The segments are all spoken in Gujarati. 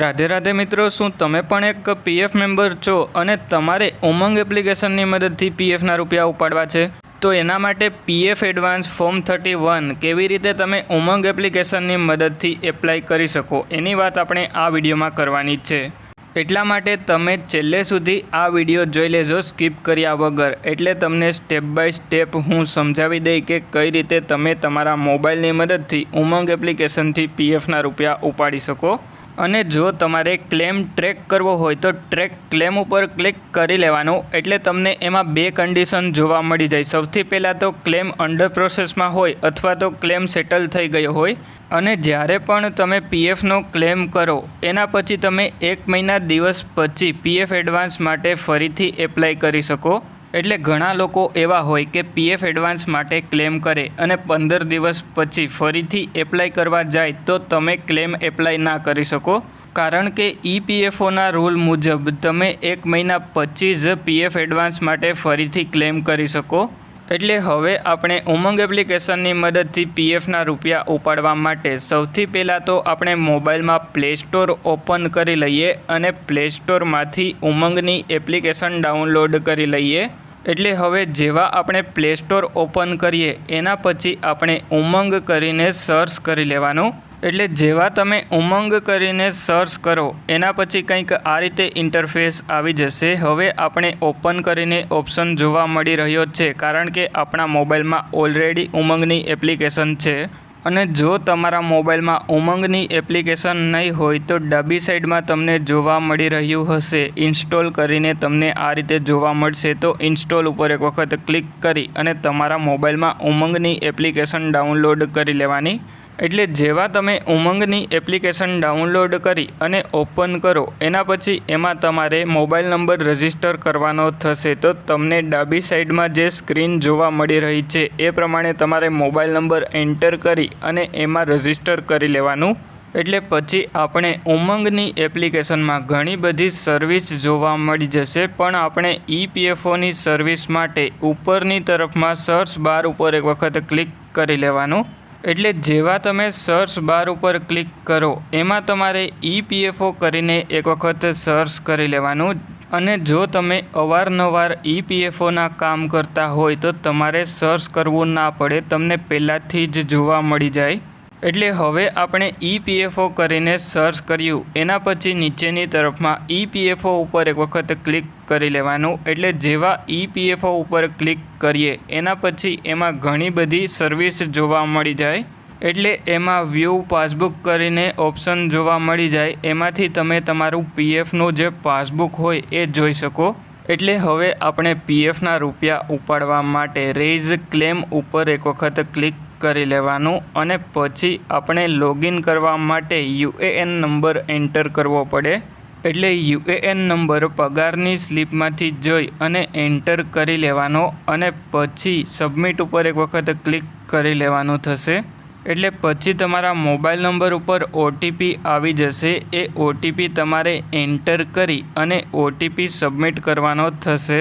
રાધે રાધે મિત્રો, શું તમે પણ એક પીએફ મેમ્બર છો અને તમારે ઉમંગ એપ્લિકેશનની મદદથી પીએફના રૂપિયા ઉપાડવા છે? તો એના માટે PF advance form thirty one કેવી રીતે તમે ઉમંગ એપ્લિકેશનની મદદથી એપ્લાય કરી શકો? એની વાત આપણે આ વિડીયોમાં કરવાની છે. એટલા માટે તમે છેલ્લે સુધી આ વીડિયો જોઈ લેજો સ્કીપ કર્યા વગર. એટલે તમને સ્ટેપ બાય સ્ટેપ હું સમજાવી દઈ કે કઈ રીતે તમે તમારા મોબાઈલની મદદથી ઉમંગ એપ્લિકેશનથી પીએફના રૂપિયા ઉપાડી શકો. અને જો તમારે ક્લેમ ટ્રેક કરવો હોય તો ટ્રેક ક્લેમ ઉપર ક્લિક કરી લેવાનું એટલે તમને એમાં બે કન્ડિશન જોવા મળી જાય. સૌથી પહેલાં તો ક્લેમ અંડર પ્રોસેસમાં હોય અથવા તો ક્લેમ સેટલ થઈ ગયો હોય અને જ્યારે પણ તમે પીએફનો ક્લેમ કરો, એના પછી તમે એક મહિના દિવસ પછી પીએફ એડવાન્સ માટે ફરીથી એપ્લાય કરી શકો. એટલે ઘણા લોકો એવા હોય કે પીએફ એડવાન્સ માટે ક્લેમ કરે અને પંદર દિવસ પછી ફરીથી એપ્લાય કરવા જાય તો તમે ક્લેમ એપ્લાય ના કરી શકો. કારણ કે ઈપીએફઓના રૂલ મુજબ તમે એક મહિના પછી જ પીએફ એડવાન્સ માટે ફરીથી ક્લેમ કરી શકો. એટલે હવે આપણે ઉમંગ એપ્લિકેશનની મદદથી પીએફના રૂપિયા ઉપાડવા માટે સૌથી પહેલાં તો આપણે મોબાઈલમાં પ્લે સ્ટોર ઓપન કરી લઈએ અને પ્લે સ્ટોરમાંથી ઉમંગની એપ્લિકેશન ડાઉનલોડ કરી લઈએ. એટલે હવે જેવા આપણે પ્લે સ્ટોર ઓપન કરીએ, એના પછી આપણે ઉમંગ કરીને સર્ચ કરી લેવાનું. એટલે જેવા તમે ઉમંગ કરીને સર્ચ કરો, એના પછી કંઈક આ રીતે ઇન્ટરફેસ આવી જશે. હવે આપણે ઓપન કરીને ઓપ્શન જોવા મળી રહ્યો છે, કારણ કે આપણા મોબાઈલમાં ઓલરેડી ઉમંગની એપ્લિકેશન છે. અને જો તમારા મોબાઈલમાં ઉમંગની એપ્લિકેશન નહીં હોય તો ડાબી સાઈડમાં તમને જોવા મળી રહ્યું હશે. ઇન્સ્ટોલ કરીને તમને આ રીતે જોવા મળશે તો ઇન્સ્ટોલ ઉપર એક વખત ક્લિક કરી અને તમારા મોબાઈલમાં ઉમંગની એપ્લિકેશન ડાઉનલોડ કરી લેવાની એટલે જેવા તમે ઉમંગની એપ્લિકેશન ડાઉનલોડ કરી અને ઓપન કરો, એના પછી એમાં તમારે મોબાઈલ નંબર રજિસ્ટર કરવાનો થશે. તો તમને ડાબી સાઈડમાં જે સ્ક્રીન જોવા મળી રહી છે, એ પ્રમાણે તમારે મોબાઈલ નંબર એન્ટર કરી અને એમાં રજિસ્ટર કરી લેવાનું. એટલે પછી આપણે ઉમંગની એપ્લિકેશનમાં ઘણી બધી સર્વિસ જોવા મળી જશે, પણ આપણે ઈપીએફઓની સર્વિસ માટે ઉપરની તરફમાં સર્ચ બાર ઉપર એક વખત ક્લિક કરી લેવાનું. એટલે જેવા તમે સર્ચ બાર ઉપર ક્લિક કરો, એમાં તમારે ઈપીએફઓ કરીને એક વખત સર્ચ કરી લેવાનું. અને જો તમે અવારનવાર ઈપીએફઓના કામ કરતા હોય તો તમારે સર્ચ કરવું ના પડે, તમને પહેલાંથી જ જોવા મળી જાય. એટલે હવે આપણે ઈપીએફઓ કરીને સર્ચ કર્યું. એના પછી નીચેની તરફમાં ઈપીએફઓ ઉપર એક વખત ક્લિક કરી લેવાનું. એટલે જેવા ઈપીએફઓ ઉપર ક્લિક કરીએ, એના પછી એમાં ઘણી બધી સર્વિસ જોવા મળી જાય. એટલે એમાં વ્યૂ, પાસબુક કરીને ઓપ્શન જોવા મળી જાય. એમાંથી તમે તમારું પીએફનું જે પાસબુક હોય એ જોઈ શકો. એટલે હવે આપણે પીએફના રૂપિયા ઉપાડવા માટે રેઇઝ ક્લેમ ઉપર એક વખત ક્લિક કરી લેવાનું અને પછી આપણે લોગિન કરવા માટે યુએએન નંબર એન્ટર કરવો પડે. એટલે યુએએન નંબર પગારની સ્લીપમાંથી જોઈ અને એન્ટર કરી લેવાનો અને પછી સબમિટ ઉપર એક વખત ક્લિક કરી લેવાનું થશે. એટલે પછી તમારા મોબાઈલ નંબર ઉપર ઓટીપી આવી જશે. એ ઓટીપી તમારે એન્ટર કરી અને ઓટીપી સબમિટ કરવાનો થશે.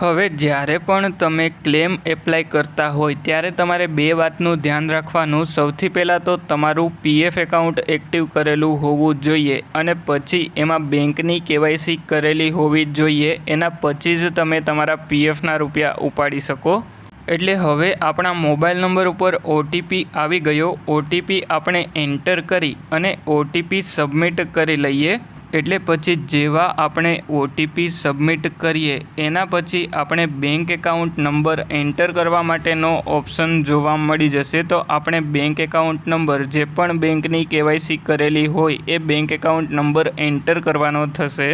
હવે જ્યારે પણ તમે ક્લેમ એપ્લાય કરતા હોય, ત્યારે તમારે બે વાતનું ધ્યાન રાખવાનું. સૌથી પહેલાં તો તમારું પીએફ એકાઉન્ટ એક્ટિવ કરેલું હોવું જોઈએ અને પછી એમાં બેંકની કેવાયસી કરેલી હોવી જોઈએ. એના પછી જ તમે તમારા પીએફના રૂપિયા ઉપાડી શકો. એટલે હવે આપણા મોબાઈલ નંબર ઉપર ઓટીપી આવી ગયો. ઓટીપી આપણે એન્ટર કરી અને ઓટીપી સબમિટ કરી લઈએ. એટલે પછી જેવા આપણે ઓટીપી સબમિટ કરીએ, એના પછી આપણે બેંક એકાઉન્ટ નંબર એન્ટર કરવા માટેનો ઓપ્શન જોવા મળી જશે. તો આપણે બેંક એકાઉન્ટ નંબર જે પણ બેંકની કેવાયસી કરેલી હોય, એ બેંક એકાઉન્ટ નંબર એન્ટર કરવાનો થશે.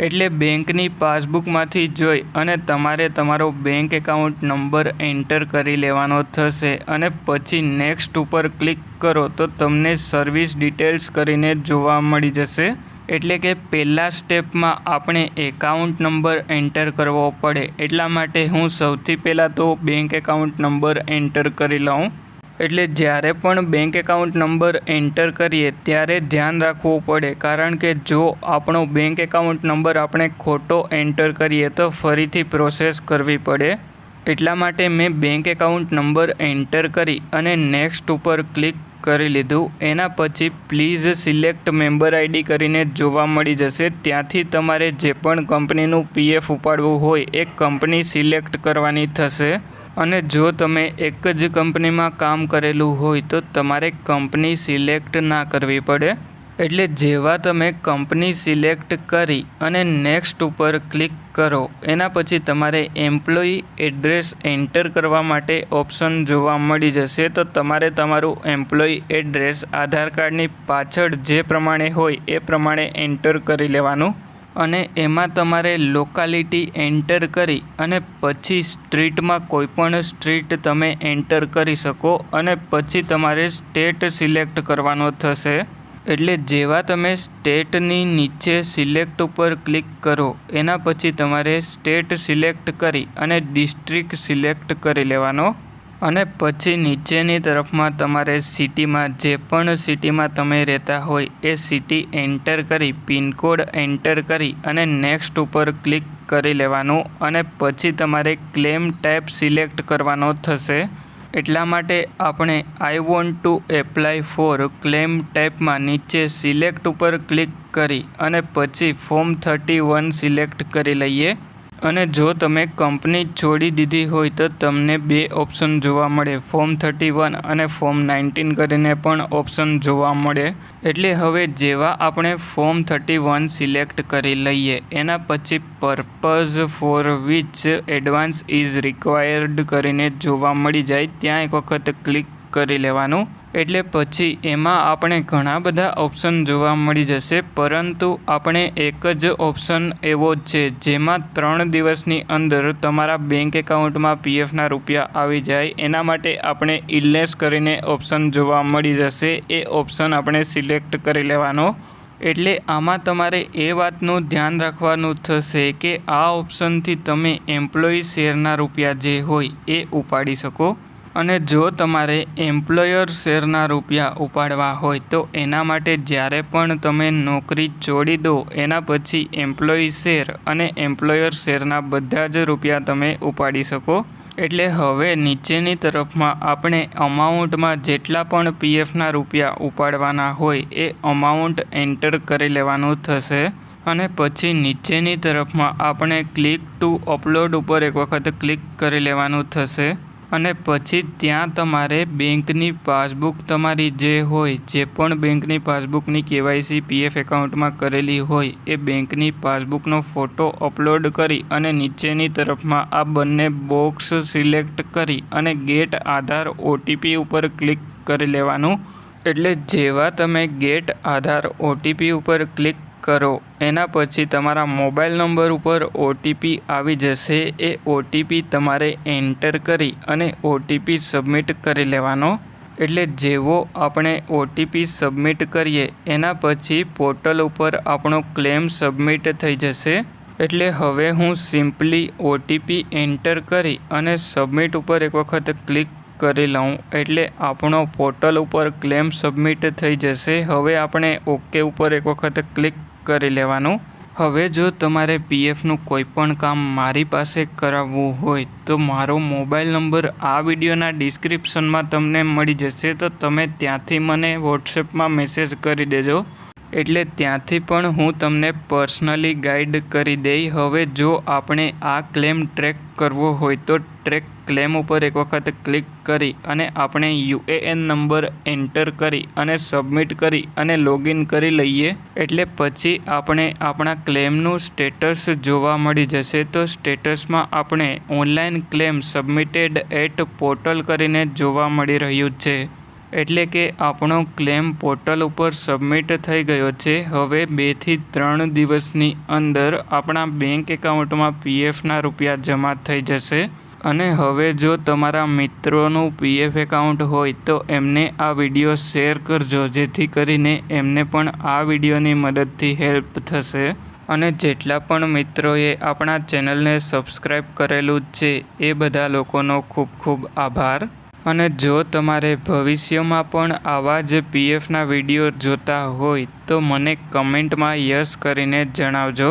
એટલે બેંકની પાસબુકમાંથી જોઈ અને તમારે તમારો બેંક એકાઉન્ટ નંબર એન્ટર કરી લેવાનો થશે. અને પછી નેક્સ્ટ ઉપર ક્લિક કરો, તો તમને સર્વિસ ડિટેલ્સ કરીને જોવા મળી જશે. એટલે કે પહેલા સ્ટેપમાં આપણે એકાઉન્ટ નંબર એન્ટર કરવો પડે. એટલા માટે હું સૌથી પહેલાં તો બેંક એકાઉન્ટ નંબર એન્ટર કરી લઉં. એટલે જ્યારે પણ બેંક એકાઉન્ટ નંબર એન્ટર કરીએ ત્યારે ધ્યાન રાખવું પડે. કારણ કે જો આપણો બેંક એકાઉન્ટ નંબર આપણે ખોટો એન્ટર કરીએ તો ફરીથી પ્રોસેસ કરવી પડે. એટલા માટે મેં બેંક એકાઉન્ટ નંબર એન્ટર કરી અને નેક્સ્ટ ઉપર ક્લિક કરી લીધું. એના પછી પ્લીઝ સિલેક્ટ મેમ્બર આઈડી કરીને જોવા મળી જશે. ત્યાંથી તમારે જે પણ કંપનીનું પીએફ ઉપાડવું હોય એ કંપની સિલેક્ટ કરવાની થશે. અને જો તમે એક જ કંપનીમાં કામ કરેલું હોય તો તમારે કંપની સિલેક્ટ ના કરવી પડે. એટલે જેવા તમે કંપની સિલેક્ટ કરી અને નેક્સ્ટ ઉપર ક્લિક કરો, એના પછી તમારે એમ્પ્લોયી એડ્રેસ એન્ટર કરવા માટે ઓપ્શન જોવા મળી જશે. તો તમારે તમારું એમ્પ્લોયી એડ્રેસ, આધાર કાર્ડની પાછળ જે પ્રમાણે હોય એ પ્રમાણે એન્ટર કરી લેવાનું. અને એમાં તમારે લોકાલિટી એન્ટર કરી અને પછી સ્ટ્રીટમાં કોઈપણ સ્ટ્રીટ તમે એન્ટર કરી શકો અને પછી તમારે સ્ટેટ સિલેક્ટ કરવાનો થશે. એટલે જેવા તમે સ્ટેટની નીચે સિલેક્ટ ઉપર ક્લિક કરો, એના પછી તમારે સ્ટેટ સિલેક્ટ કરી અને ડિસ્ટ્રિક્ટ સિલેક્ટ કરી લેવાનો. અને પછી નીચેની તરફમાં તમારે સિટીમાં જે પણ સિટીમાં તમે રહેતા હોય, એ સિટી એન્ટર કરી, પિનકોડ એન્ટર કરી અને નેક્સ્ટ ઉપર ક્લિક કરી લેવાનું અને પછી તમારે ક્લેમ ટાઈપ સિલેક્ટ કરવાનો થશે. એટલા માટે આપણે I want to apply for claim ટાઈપમાં નીચે સિલેક્ટ ઉપર ક્લિક કરી અને પછી ફોર્મ થર્ટી વન સિલેક્ટ કરી લઈએ. અને જો તમે કંપની છોડી દીધી હોય તો તમને બે ઓપ્શન જોવા મળે. ફોર્મ થર્ટી વન અને ફોર્મ નાઇન્ટીન કરીને પણ ઓપ્શન જોવા મળે. એટલે હવે જેવા આપણે ફોર્મ થર્ટી વન સિલેક્ટ કરી લઈએ, એના પછી purpose for which advance is required કરીને જોવા મળી જાય. ત્યાં એક વખત ક્લિક કરી લેવાનું. એટલે પછી એમાં આપણે ઘણા બધા ઓપ્શન જોવા મળી જશે. પરંતુ આપણે એક જ ઓપ્શન એવો છે, જેમાં ત્રણ દિવસની અંદર તમારા બેંક એકાઉન્ટમાં પીએફના રૂપિયા આવી જાય. એના માટે આપણે ઇલનેસ કરીને ઓપ્શન જોવા મળી જશે. એ ઓપ્શન આપણે સિલેક્ટ કરી લેવાનો. એટલે આમાં તમારે એ વાતનું ધ્યાન રાખવાનું થશે કે આ ઓપ્શનથી તમે એમ્પ્લોયી શેરના રૂપિયા જે હોય એ ઉપાડી શકો. અને જો તમારે એમ્પ્લોયર શેરના રૂપિયા ઉપાડવા હોય તો એના માટે જ્યારે પણ તમે નોકરી છોડી દો, એના પછી એમ્પ્લોયી શેર અને એમ્પ્લોયર શેરના બધા જ રૂપિયા તમે ઉપાડી શકો. એટલે હવે નીચેની તરફમાં આપણે અમાઉન્ટમાં જેટલા પણ પીએફના રૂપિયા ઉપાડવાના હોય એ અમાઉન્ટ એન્ટર કરી લેવાનું થશે. અને પછી નીચેની તરફમાં આપણે ક્લિક ટુ અપલોડ ઉપર એક વખત ક્લિક કરી લેવાનું થશે. અને પછી ત્યાં તમારે બેંકની પાસબુક તમારી જે હોય, જે પણ બેંકની પાસબુકની કેવાયસી પીએફ એકાઉન્ટમાં કરેલી હોય, એ બેંકની પાસબુકનો ફોટો અપલોડ કરી અને નીચેની તરફમાં આ બંને બોક્સ સિલેક્ટ કરી અને ગેટ આધાર ઓટીપી ઉપર ક્લિક કરી લેવાનું. એટલે જેવા તમે ગેટ આધાર ઓટીપી ઉપર ક્લિક કરો. એના પછી તમારા મોબાઈલ નંબર ઉપર ઓટીપી આવી જશે. એ ઓટીપી તમારે એન્ટર કરી અને ઓટીપી સબમિટ કરી લેવાનો. એટલે જેવો આપણે ઓટીપી સબમિટ કરીએ, એના પછી પોર્ટલ ઉપર આપણો ક્લેમ સબમિટ થઈ જશે. એટલે હવે હું સિમ્પલી ઓટીપી એન્ટર કરી અને સબમિટ ઉપર એક વખત ક્લિક કરી લઉં. એટલે આપણો પોર્ટલ ઉપર ક્લેમ સબમિટ થઈ જશે. હવે આપણે ઓકે ઉપર એક વખત ક્લિક કરી લેવાનું. હવે જો તમારે પીએફનું કોઈપણ કામ મારી પાસે કરાવવું હોય, તો મારો મોબાઈલ નંબર આ વિડીયોના ડિસ્ક્રિપ્શનમાં તમને મળી જશે, તો તમે ત્યાંથી મને વોટ્સએપમાં મેસેજ કરી દેજો. એટલે ત્યાંથી પણ હું તમને પર્સનલી ગાઈડ કરી દઈ. હવે જો આપણે આ ક્લેમ ટ્રેક કરવો હોય, તો ટ્રેક ક્લેમ ઉપર એક વખત ક્લિક કરી અને આપણે યુએએન નંબર એન્ટર કરી અને સબમિટ કરી અને લોગિન કરી લઈએ. એટલે પછી આપણે આપણા ક્લેમનું સ્ટેટસ જોવા મળી જશે. તો સ્ટેટસમાં આપણે online claim submitted at portal કરીને જોવા મળી રહ્યું છે. એટલે કે આપણો ક્લેમ પોર્ટલ ઉપર સબમિટ થઈ ગયો છે. હવે બેથી ત્રણ દિવસની અંદર આપણા બેંક એકાઉન્ટમાં પીએફના રૂપિયા જમા થઈ જશે. અને હવે જો તમારા મિત્રોનું પીએફ એકાઉન્ટ હોય તો એમને આ વીડિયો શેર કરજો, જેથી કરીને એમને પણ આ વિડીયોની મદદથી હેલ્પ થશે. અને જેટલા પણ મિત્રોએ આપણા ચેનલને સબસ્ક્રાઈબ કરેલું છે, એ બધા લોકોનો ખૂબ ખૂબ આભાર. અને જો તમારે ભવિષ્યમાં પણ આવા જ પીએફના વીડિયો જોતા હોય તો મને કમેન્ટમાં યસ કરીને જણાવજો.